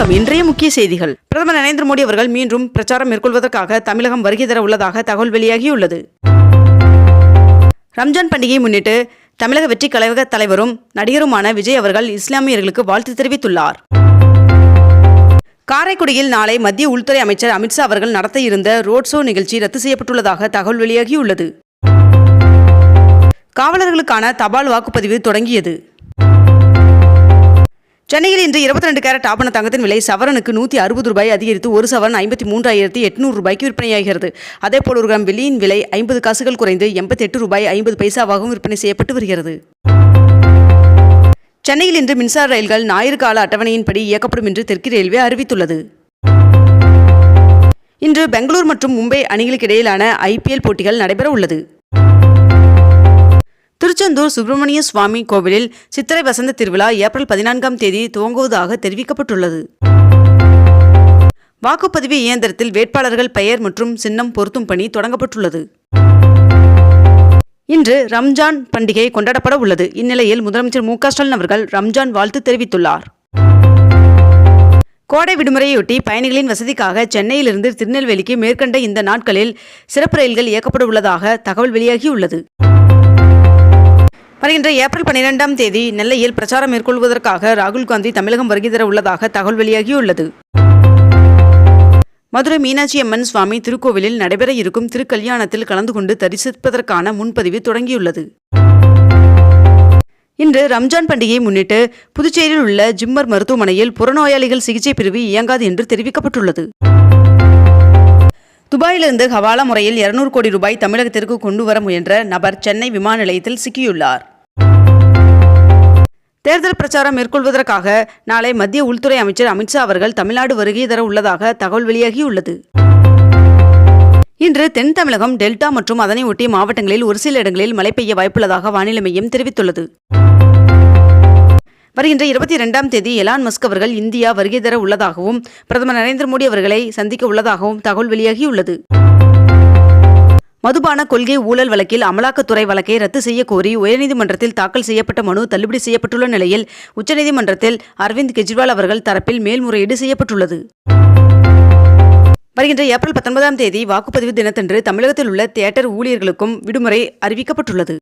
வணக்கம். இன்றைய முக்கிய செய்திகள். பிரதமர் நரேந்திர மோடி அவர்கள் மீண்டும் பிரச்சாரம் மேற்கொள்வதற்காக தமிழகம் வருகை தர உள்ளதாக தகவல் வெளியாகியுள்ளது. ரம்ஜான் பண்டிகையை முன்னிட்டு தமிழக வெற்றி கழக தலைவரும் நடிகருமான விஜய் அவர்கள் இஸ்லாமியர்களுக்கு வாழ்த்து தெரிவித்துள்ளார். காரைக்குடியில் நாளை மத்திய உள்துறை அமைச்சர் அமித்ஷா அவர்கள் நடத்த இருந்த ரோட் ஷோ நிகழ்ச்சி ரத்து செய்யப்பட்டுள்ளதாக தகவல் வெளியாகியுள்ளது. காவலர்களுக்கான தபால் வாக்குப்பதிவு தொடங்கியது. சென்னையில் இன்று இருபத்தி ரெண்டு கேரட் ஆபண தங்கத்தின் விலை சவரனுக்கு நூற்றி அறுபது ரூபாய் அதிகரித்து ஒரு சவரன் ஐம்பத்தி மூன்றாயிரத்தி எட்நூறு ரூபாய்க்கு விற்பனையாகிறது. அதேபோல் ஒரு கிராம் வெள்ளியின் விலை ஐம்பது காசுகள் குறைந்து எண்பத்தி எட்டு ரூபாய் ஐம்பது பைசாவாகவும் விற்பனை செய்யப்பட்டு வருகிறது. சென்னையில் இன்று மின்சார ரயில்கள் ஞாயிறு கால அட்டவணையின்படி இயக்கப்படும் என்று தெற்கு ரயில்வே அறிவித்துள்ளது. இன்று பெங்களூர் மற்றும் மும்பை அணிகளுக்கு இடையிலான ஐபிஎல் போட்டிகள் நடைபெற உள்ளது திருச்செந்தூர் சுப்பிரமணிய சுவாமி கோவிலில் சித்திரை வசந்த திருவிழா ஏப்ரல் பதினான்காம் தேதி துவங்குவதாக தெரிவிக்கப்பட்டுள்ளது. வாக்குப்பதிவு இயந்திரத்தில் வேட்பாளர்கள் பெயர் மற்றும் சின்னம் பொருத்தும் பணி தொடங்கப்பட்டுள்ளது. இன்று ரம்ஜான் பண்டிகை கொண்டாடப்பட உள்ளது. இந்நிலையில் முதலமைச்சர் மு ஸ்டாலின் அவர்கள் ரம்ஜான் வாழ்த்து தெரிவித்துள்ளார். கோடை விடுமுறையொட்டி பயணிகளின் வசதிக்காக சென்னையிலிருந்து திருநெல்வேலிக்கு மேற்கண்ட இந்த நாட்களில் சிறப்பு ரயில்கள் இயக்கப்பட உள்ளதாக தகவல் வெளியாகியுள்ளது. வருகின்ற ஏப்ரல் பன்னிரெண்டாம் தேதி நெல்லையில் பிரச்சாரம் மேற்கொள்வதற்காக ராகுல் காந்தி தமிழகம் வருகை தர உள்ளதாக தகவல் வெளியாகியுள்ளது. மதுரை மீனாட்சி அம்மன் சுவாமி திருக்கோவிலில் நடைபெற இருக்கும் திருக்கல்யாணத்தில் கலந்து கொண்டு தரிசிப்பதற்கான முன்பதிவு தொடங்கியுள்ளது. இன்று ரம்ஜான் பண்டிகையை முன்னிட்டு புதுச்சேரியில் உள்ள ஜிம்மர் மருத்துவமனையில் புறநோயாளிகள் சிகிச்சை பிரிவு இயங்காது என்று தெரிவிக்கப்பட்டுள்ளது. துபாயிலிருந்து ஹவாலா முறையில் இருநூறு கோடி ரூபாய் தமிழகத்திற்கு கொண்டு வர முயன்ற நபர் சென்னை விமான நிலையத்தில் சிக்கியுள்ளார். தேர்தல் பிரச்சாரம் மேற்கொள்வதற்காக நாளை மத்திய உள்துறை அமைச்சர் அமித்ஷா அவர்கள் தமிழ்நாடு வருகை தர உள்ளதாக தகவல் வெளியாகியுள்ளது. இன்று தென் தமிழகம் டெல்டா மற்றும் அதனை ஒட்டிய மாவட்டங்களில் ஒரு சில இடங்களில் மழை பெய்ய வாய்ப்புள்ளதாக வானிலை மையம் தெரிவித்துள்ளது. வருகின்ற இருபத்தி இரண்டாம் தேதி எலான் மஸ்க் அவர்கள் இந்தியா வருகை தர உள்ளதாகவும் பிரதமர் நரேந்திர மோடி அவர்களை சந்திக்க உள்ளதாகவும் தகவல் வெளியாகியுள்ளது. மதுபான கொள்கை ஊழல் வழக்கில் அமலாக்கத்துறை வழக்கை ரத்து செய்ய கோரி உயர்நீதிமன்றத்தில் தாக்கல் செய்யப்பட்ட மனு தள்ளுபடி செய்யப்பட்டுள்ள நிலையில் உச்சநீதிமன்றத்தில் அரவிந்த் கெஜ்ரிவால் அவர்கள் தரப்பில் மேல்முறையீடு செய்யப்பட்டுள்ளது. வருகின்ற ஏப்ரல் பத்தொன்பதாம் தேதி வாக்குப்பதிவு தினத்தன்று தமிழகத்தில் உள்ள தியேட்டர் ஊழியர்களுக்கும் விடுமுறை அறிவிக்கப்பட்டுள்ளது.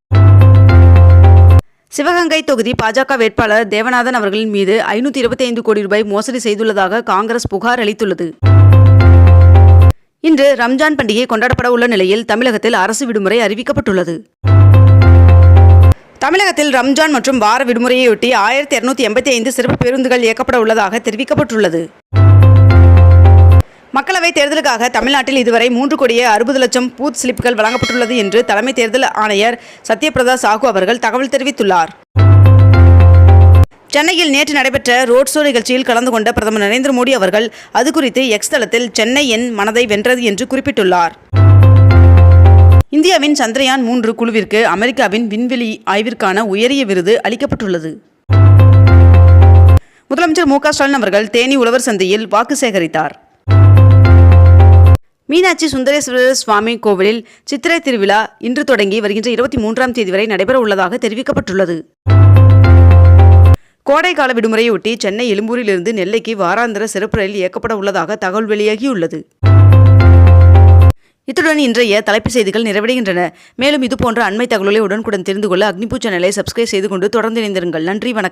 சிவகங்கை தொகுதி பாஜக வேட்பாளர் தேவநாதன் அவர்களின் மீது ஐநூற்றி இருபத்தி ஐந்து கோடி ரூபாய் மோசடி செய்துள்ளதாக காங்கிரஸ் புகார் அளித்துள்ளது. இன்று ரம்ஜான் பண்டிகை கொண்டாடப்பட உள்ள நிலையில் தமிழகத்தில் அரசு விடுமுறை அறிவிக்கப்பட்டுள்ளது. தமிழகத்தில் ரம்ஜான் மற்றும் வார விடுமுறையொட்டி ஆயிரத்தி இருநூத்தி எண்பத்தி ஐந்து சிறப்பு பேருந்துகள் இயக்கப்பட உள்ளதாக தெரிவிக்கப்பட்டுள்ளது. மக்களவைத் தேர்தலுக்காக தமிழ்நாட்டில் இதுவரை மூன்று கோடியே அறுபது லட்சம் பூத் ஸ்லிப்புகள் வழங்கப்பட்டுள்ளது என்று தலைமை தேர்தல் ஆணையர் சத்யபிரதா சாஹூ அவர்கள் தகவல் தெரிவித்துள்ளார். சென்னையில் நேற்று நடைபெற்ற ரோட் ஷோ நிகழ்ச்சியில் கலந்து கொண்ட பிரதமர் நரேந்திர மோடி அவர்கள் அது குறித்து எக்ஸ் தளத்தில் சென்னை என் மனதை வென்றது என்று குறிப்பிட்டுள்ளார். இந்தியாவின் சந்திரயான் மூன்று குழுவிற்கு அமெரிக்காவின் விண்வெளி ஆய்விற்கான உயரிய விருது அளிக்கப்பட்டுள்ளது. முதலமைச்சர் மு க ஸ்டாலின் அவர்கள் தேனி உழவர் சந்தையில் வாக்கு சேகரித்தார். மீனாட்சி சுந்தரேஸ்வரர் சுவாமி கோவிலில் சித்திரை திருவிழா இன்று தொடங்கி வருகின்ற இருபத்தி மூன்றாம் தேதி வரை நடைபெற உள்ளதாக தெரிவிக்கப்பட்டுள்ளது கோடைக்கால விடுமுறையொட்டி சென்னை எழும்பூரிலிருந்து நெல்லைக்கு வாராந்திர சிறப்பு ரயில் இயக்கப்பட உள்ளதாக தகவல் வெளியாகியுள்ளது. இத்துடன் இன்றைய தலைப்புச் செய்திகள் நிறைவடைகின்றன. மேலும் இதுபோன்ற அண்மை தகவலை உடனுக்குடன் தெரிந்து கொள்ள அக்னிபூ சேனலை சப்ஸ்கிரைப் செய்து கொண்டு தொடர்ந்து இணைந்திருங்கள். நன்றி வணக்கம்.